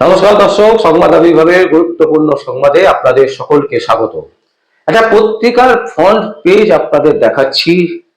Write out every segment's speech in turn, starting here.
নমস্কার দর্শক, সংবাদ বিভাগের গুরুত্বপূর্ণ সংবাদে আপনাদের সকলকে স্বাগত। একটা পত্রিকার ফ্রন্ট পেজ আপনাদের দেখাচ্ছি।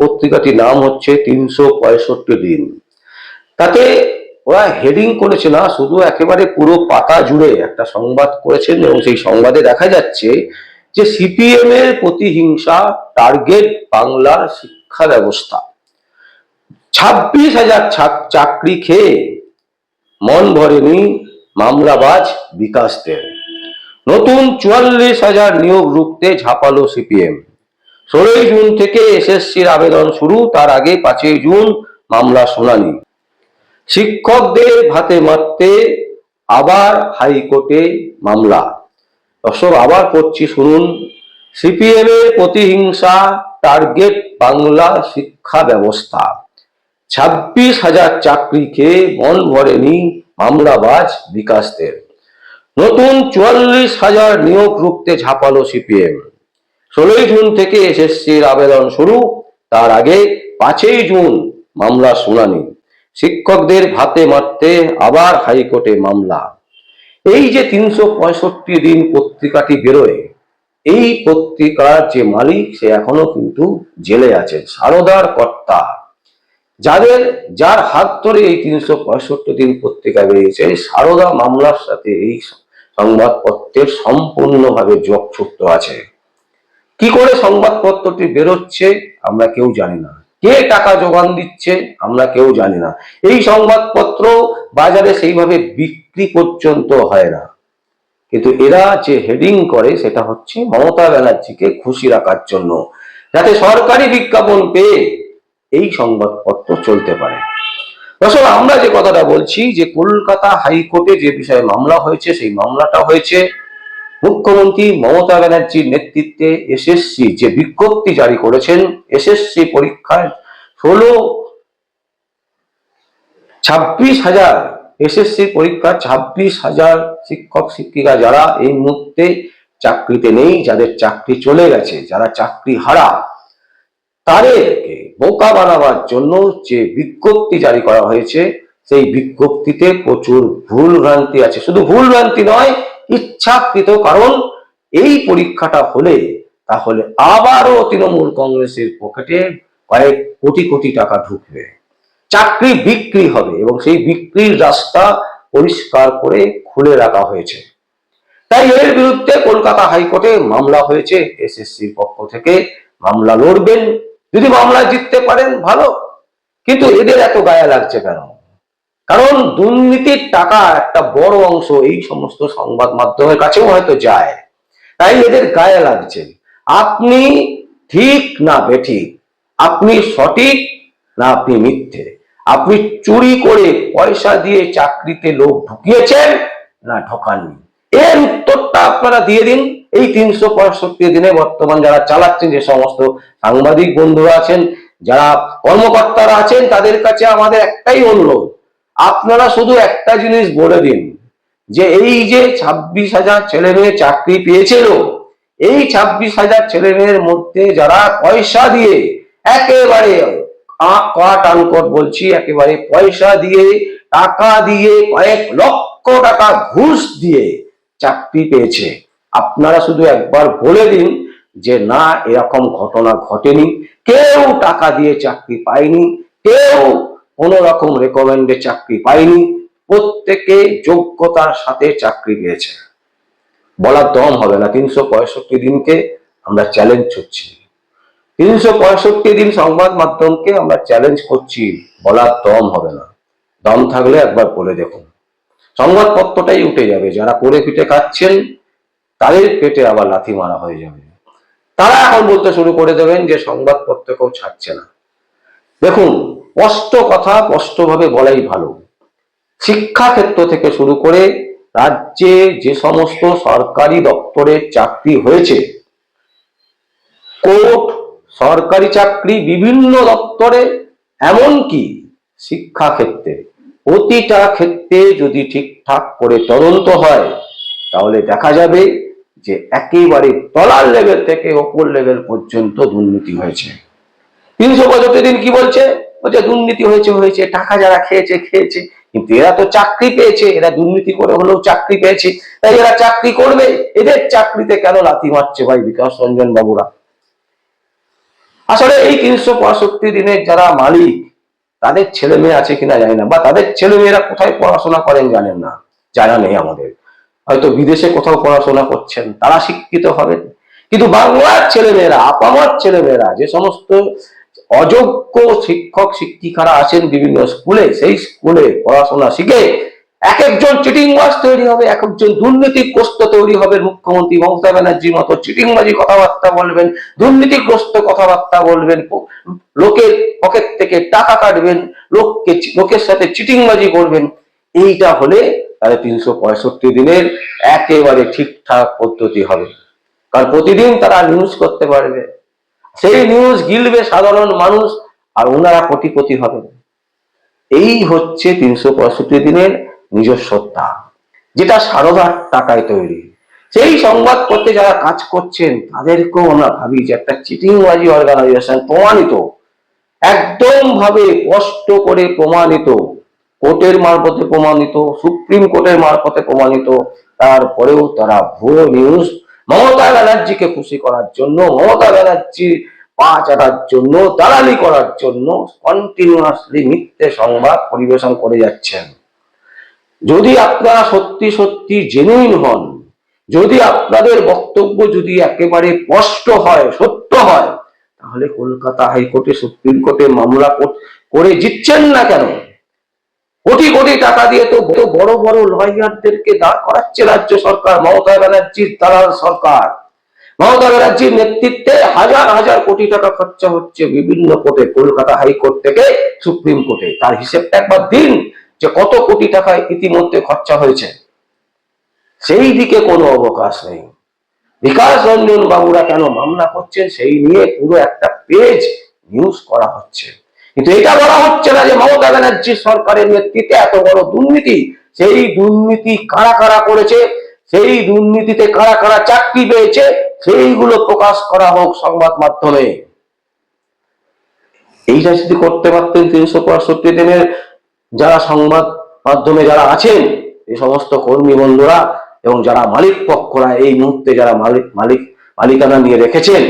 পত্রিকাটির নাম হচ্ছে তিনশো পঁয়ষট্টি দিন। তাতে ওরা হেডিং করেছে না, শুধু একেবারে পুরো পাতা জুড়ে একটা সংবাদ করেছেন এবং সেই সংবাদে দেখা যাচ্ছে যে সিপিএম এর প্রতিহিংসা টার্গেট বাংলার শিক্ষা ব্যবস্থা। ছাব্বিশ হাজার চাকরি খেয়ে মন ভরেনি মামলাবাজ বিকাশদের নতুন চুয়াল্লিশ হাজার নিয়োগ রুখতে ঝাঁপালো সিপিএম। ষোলোই জুন থেকে এসএসসির আবেদন শুরু, তার আগে পাঁচই জুন মামলা শুনানি। শিক্ষকদের ভাতে মারতে আবার হাইকোর্টে মামলা। দর্শক, আবার পড়ছি শুনুন। সিপিএম এর প্রতিহিংসা টার্গেট বাংলা শিক্ষা ব্যবস্থা। ছাব্বিশ হাজার চাকরি খেয়ে মন ভরেনি মামলাবাজ বিকাশদের নতুন চুয়াল্লিশ হাজার নিয়োগ রুখতে ঝাঁপালো সিপিএম। ষোলোই জুন থেকে এসএসসির আবেদন শুরু, তার আগে পাঁচই জুন মামলা শুনানি। শিক্ষকদের ভাতে মারতে আবার হাইকোর্টে মামলা। এই যে তিনশো পঁয়ষট্টি দিন পত্রিকাটি বেরোয়, এই পত্রিকার যে মালিক, সে এখনও কিন্তু জেলে আছে সারদার কর্তা। যাদের, যার হাত ধরে এই তিনশো পঁয়ষট্টি দিন পত্রিকা বেরিয়েছে সারদা মামলার সাথে এই সংবাদপত্রের সম্পূর্ণভাবে যোগযুক্ত আছে। কি করে সংবাদপত্রটি বেরোচ্ছে, আমরা কেউ জানি না। কে টাকা যোগান দিচ্ছে, আমরা কেউ জানি না। এই সংবাদপত্র বাজারে সেইভাবে বিক্রি পর্যন্ত হয় না। কিন্তু এরা যে হেডিং করে, সেটা হচ্ছে মমতা ব্যানার্জিকে খুশি রাখার জন্য। যাতে সরকারি বিজ্ঞাপন পেয়ে এই সংবাদপত্র চলতে পারে। দর্শক, আমরা যে কথাটা বলছি যে কলকাতা হাইকোর্টে যে বিষয়ে মামলা হয়েছে, সেই মামলাটা হয়েছে মুখ্যমন্ত্রী মমতা ব্যানার্জির নেতৃত্বে এসএসসি যে বিজ্ঞপ্তি জারি করেছেন, এসএসসি পরীক্ষায় ষোলো ছাব্বিশ হাজার এসএসসি পরীক্ষা ছাব্বিশ হাজার শিক্ষক, শিক্ষিকা যারা এই মুহূর্তে চাকরিতে নেই, যাদের চাকরি চলে গেছে, যারা চাকরি হারা তাদেরকে বোকা বানাবার জন্য যে বিজ্ঞপ্তি জারি করা হয়েছে, সেই বিজ্ঞপ্তিতে প্রচুর ভুল ভ্রান্তি আছে। শুধু ভুল ভ্রান্তি নয়, ইচ্ছাকৃত কারণ, এই পরীক্ষাটা হলে তাহলে আবারও তৃণমূল কংগ্রেসের পকেটে কয়েক কোটি কোটি টাকা ঢুকবে। চাকরি বিক্রি হবে এবং সেই বিক্রির রাস্তা পরিষ্কার করে খুলে রাখা হয়েছে। তাই এর বিরুদ্ধে কলকাতা হাইকোর্টে মামলা হয়েছে, এসএসসির পক্ষ থেকে। মামলা লড়বেন যদি মামলা জিততে পারেন, ভালো। কিন্তু এদের এত গায়ে লাগছে কেন? কারণ দুর্নীতির টাকা একটা বড় অংশ এই সমস্ত সংবাদ মাধ্যমের কাছেও হয়তো যায়। তাই এদের গায়ে লাগছে। আপনি ঠিক না বেঠিক, আপনি সঠিক না আপনি মিথ্যে। আপনি চুরি করে পয়সা দিয়ে চাকরিতে লোক ঢুকিয়েছেন না ঢোকাননি। এর উত্তরটা আপনারা দিয়ে দিন। এই তিনশো পঁয়ষট্টি দিনে বর্তমান যারা চালাচ্ছেন, যে সমস্ত সাংবাদিক বন্ধুরা আছেন, যারা কর্মকর্তারা আছেন, তাদের কাছে আমাদের একটাই অনুরোধ, আপনারা শুধু একটা জিনিস বলে দিন, যে এই যে ছাব্বিশ হাজার ছেলে মেয়ে চাকরি পেয়েছিল, এই ছাব্বিশ হাজার ছেলে মেয়ের মধ্যে যারা পয়সা দিয়ে একেবারে বলছি, একেবারে পয়সা দিয়ে, টাকা দিয়ে, কয়েক লক্ষ টাকা ঘুষ দিয়ে চাকরি পেয়েছে। আপনারা শুধু একবার বলে দিন যে, না, এরকম ঘটনা ঘটেনি। কেউ টাকা দিয়ে চাকরি পায়নি। কেউ কোনো রকম রেকমেন্ডে চাকরি পায়নি। প্রত্যেকে যোগ্যতার সাথে চাকরি পেয়েছে। বলার দম হবে না। তিনশো পঁয়ষট্টি দিনকে আমরা চ্যালেঞ্জ করছি। তিনশো পঁয়ষট্টি দিন সংবাদ মাধ্যমকে আমরা চ্যালেঞ্জ করছি। বলার দম হবে না। দম থাকলে একবার বলে দেখুন। সংবাদপত্রটাই উঠে যাবে। যারা করে পিঠে খাচ্ছেন, তাদের পেটে আবার লাথি মারা হয়ে যাবে। তারা এখন বলতে শুরু করে দেবেন যে সংবাদপত্র কেউ ছাড়ছে না। দেখুন, স্পষ্ট কথা স্পষ্টভাবে বলাই ভালো। শিক্ষা ক্ষেত্র থেকে শুরু করে রাজ্যে যে সমস্ত সরকারি দপ্তরে চাকরি হয়েছে, কোর্ট, সরকারি চাকরি, বিভিন্ন দপ্তরে, এমনকি শিক্ষা ক্ষেত্রে প্রতিটা ক্ষেত্রে যদি ঠিকঠাক করে তদন্ত হয়, তাহলে দেখা যাবে যে একেবারে তলার লেভেল থেকে ওপর লেভেল পর্যন্ত দুর্নীতি হয়েছে। তিনশো পঁয়ষট্টি কি বলছে? বলছে দুর্নীতি হয়েছে হয়েছে, টাকা যারা খেয়েছে খেয়েছে। কিন্তু এরা তো চাকরি পেয়েছে, এরা দুর্নীতি করে হলেও চাকরি পেয়েছে। তাই এরা চাকরি করবে, এদের চাকরিতে কেন লাথি মারছে ভাই বিকাশ রঞ্জন বাবুরা? আসলে এই তিনশো পঁয়ষট্টি দিনের যারা মালিক তাদের ছেলে মেয়ে আছে কিনা জানি না, বা তাদের ছেলে মেয়েরা কোথায় পড়াশোনা করেন জানেন না, জানা নেই আমাদের। হয়তো বিদেশে কোথাও পড়াশোনা করছেন, তারা শিক্ষিত হবে। কিন্তু বাংলার ছেলেমেয়েরা আপামার ছেলেমেয়েরা যে সমস্ত অযোগ্য শিক্ষক, শিক্ষিকারা আছেন বিভিন্ন স্কুলে, সেই স্কুলে পড়াশোনা শিখে এক একজন চিটিংবাজ তৈরি হবে এক একজন দুর্নীতিগ্রস্ত তৈরি হবে। মুখ্যমন্ত্রী মমতা ব্যানার্জির মতো চিটিংবাজি কথাবার্তা বলবেন, দুর্নীতিগ্রস্ত কথাবার্তা বলবেন, লোকের পকেট থেকে টাকা কাটবেন, লোককে লোকের সাথে চিটিংবাজি করবেন। এইটা হলে তাহলে তিনশো পঁয়ষট্টি দিনের একেবারে ঠিকঠাক পদ্ধতি হবে। কারণ প্রতিদিন তারা নিউজ করতে পারবে। সেই নিউজ গিলবে সাধারণ মানুষ, আর ওনারা কোটিপতি হবেন। এই হচ্ছে তিনশো পঁয়ষট্টি দিনের নিজস্বতা যেটা সারদার টাকায় তৈরি। সেই সংবাদপত্রে যারা কাজ করছেন, তাদেরকেও আমরা ভাবি যে একটা চিটিংবাজি অর্গানাইজেশন প্রমাণিত একদম ভাবে কষ্ট করে প্রমাণিত, কোর্টের মারফতে প্রমাণিত, সুপ্রিম কোর্টের মারফতে প্রমাণিত। তারপরেও তারা ভুয়ো নিউজ মমতা ব্যানার্জিকে খুশি করার জন্য, মমতা ব্যানার্জি পা চাটার জন্য, দালালি করার জন্য কন্টিনিউয়াসলি মিথ্যে সংবাদ পরিবেশন করে যাচ্ছেন। যদি আপনারা সত্যি সত্যি জেনুইন হন, যদি আপনাদের বক্তব্য যদি একেবারে স্পষ্ট হয়, সত্য হয়, তাহলে কলকাতা হাইকোর্টে সুপ্রিম কোর্টে মামলা করে জিতছেন না কেন? কোটি কোটি টাকা দিয়ে তো বড় বড় লয়ারদেরকে দাঁড় করাচ্ছে রাজ্য সরকার, মমতা ব্যানার্জির দালাল সরকার। মমতা ব্যানার্জির নেতৃত্বে হাজার হাজার কোটি টাকা খরচা হচ্ছে বিভিন্ন কোর্টে, কলকাতা হাইকোর্ট থেকে সুপ্রিম কোর্টে। তার হিসেবটা একবার দিন যে কত কোটি টাকা ইতিমধ্যে খরচা হয়েছে, সেই দিকে কোনো অবকাশ নেই। বিকাশ রঞ্জন বাবুরা কেন মামলা করছেন, সেই নিয়ে পুরো একটা পেজ নিউজ করা হচ্ছে। কিন্তু এটা বলা হচ্ছে না যে মমতা ব্যানার্জি সরকারের নেতৃত্বে এত বড় দুর্নীতি, সেই দুর্নীতি কারা কারা করেছে, সেই দুর্নীতিতে কারা কারা চাকরি পেয়েছে, সেইগুলো প্রকাশ করা হোক সংবাদ মাধ্যমে। এইটা যদি করতে পারতেন তিনশো পঁয়ষট্টি দিনের যারা সংবাদ মাধ্যমে যারা আছেন, এই সমস্ত কর্মী বন্ধুরা এবং যারা মালিক পক্ষরা এই মুহূর্তে যারা মালিক মালিক, মালিকানা নিয়ে রেখেছেন,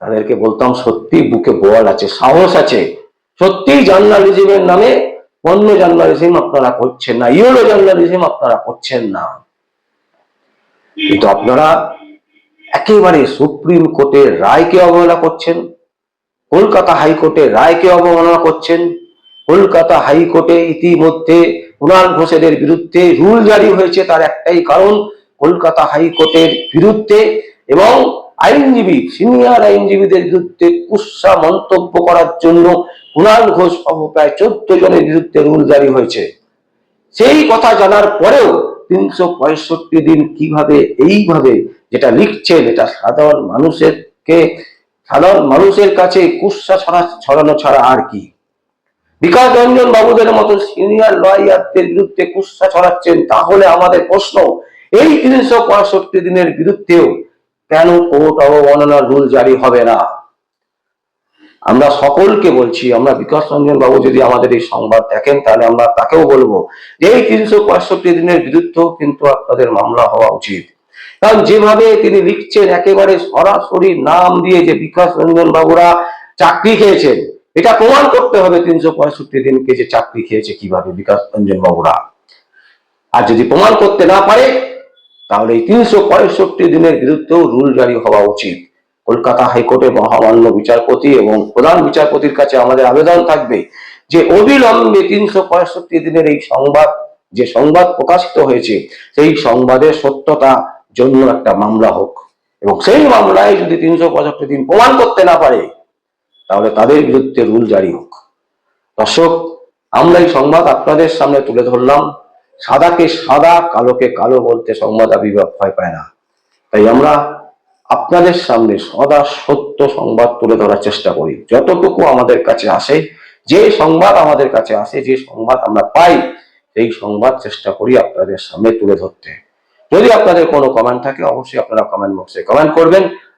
তাদেরকে বলতাম সত্যি বুকে বল আছে, সাহস আছে। সত্যি জার্নালিজমের নামে অন্য জার্নালিজম আপনারা করছেন না, ইউরো জার্নালিজম আপনারা করছেন না। কিন্তু আপনারা একেবারে সুপ্রিম কোর্টের রায়কে অবহেলা করছেন, কলকাতা হাইকোর্টের রায়কে অবমাননা করছেন কলকাতা হাইকোর্টে ইতিমধ্যে কুণাল ঘোষেদের বিরুদ্ধে রুল জারি হয়েছে তার একটাই কারণ, কলকাতা হাইকোর্টের বিরুদ্ধে এবং আইনজীবী, সিনিয়র আইনজীবীদের বিরুদ্ধে কুৎসা মন্তব্য করার জন্য কুণাল ঘোষ সহ প্রায় চোদ্দ জনের বিরুদ্ধে রুল জারি হয়েছে। সেই কথা জানার পরেও তিনশো পঁয়ষট্টি দিন কীভাবে এইভাবে যেটা লিখছেন, এটা সাধারণ মানুষেরকে, সাধারণ মানুষের কাছে কুৎসা ছড়া, ছড়ানো ছাড়া আর কি? বিকাশ রঞ্জন বাবুদের মতো সিনিয়র লয়ারদের বিরুদ্ধে কুৎসা ছড়াচ্ছেন, তাহলে আমাদের প্রশ্ন, এই তিনশো পঁয়ষট্টি দিনের বিরুদ্ধেও কেন কোর্ট অবমাননার রুল জারি হবে না? আমরা সকলকে বলছি, আমরা বিকাশ রঞ্জন বাবু যদি আমাদের এই সংবাদ দেখেন, তাহলে আমরা তাকেও বলব যে এই তিনশো পঁয়ষট্টি দিনের বিরুদ্ধেও কিন্তু আপনাদের মামলা হওয়া উচিত। কারণ যেভাবে তিনি লিখছেন, একেবারে সরাসরি নাম দিয়ে যে বিকাশ রঞ্জন বাবুরা চাকরি খেয়েছেন এটা প্রমাণ করতে হবে তিনশো পঁয়ষট্টি দিনকে যে চাকরি খেয়েছে কীভাবে, বিকাশ রঞ্জন বাবুরা। আর যদি প্রমাণ করতে না পারে, তাহলে এই তিনশো পঁয়ষট্টি দিনের বিরুদ্ধেও রুল জারি হওয়া উচিত। কলকাতা হাইকোর্টের মহামান্য বিচারপতি এবং প্রধান বিচারপতির কাছে আমাদের আবেদন থাকবে যে অবিলম্বে তিনশো পঁয়ষট্টি দিনের এই সংবাদ, যে সংবাদ প্রকাশিত হয়েছে, সেই সংবাদের সত্যতা জন্য একটা মামলা হোক। এবং সেই মামলায় যদি তিনশো পঁয়ষট্টি দিন প্রমাণ করতে না পারে তাহলে তাদের বিরুদ্ধে রুল জারি হোক। দর্শক আমরা এই সংবাদ আপনাদের সামনে তুলে ধরলাম। সাদাকে সাদা, কালোকে কালো বলতে সংবাদ আবির্ভাব ভয় পায় না। তাই আমরা আপনাদের সামনে সদা সত্য সংবাদ তুলে ধরার চেষ্টা করি। যতটুকু আমাদের কাছে আসে, যে সংবাদ আমাদের কাছে আসে, যে সংবাদ আমরা পাই, সেই সংবাদ চেষ্টা করি আপনাদের সামনে তুলে ধরতে। যদি আপনাদের কোনো কমেন্ট থাকে, অবশ্যই আপনারা কমেন্ট বক্সে কমেন্ট করবেন।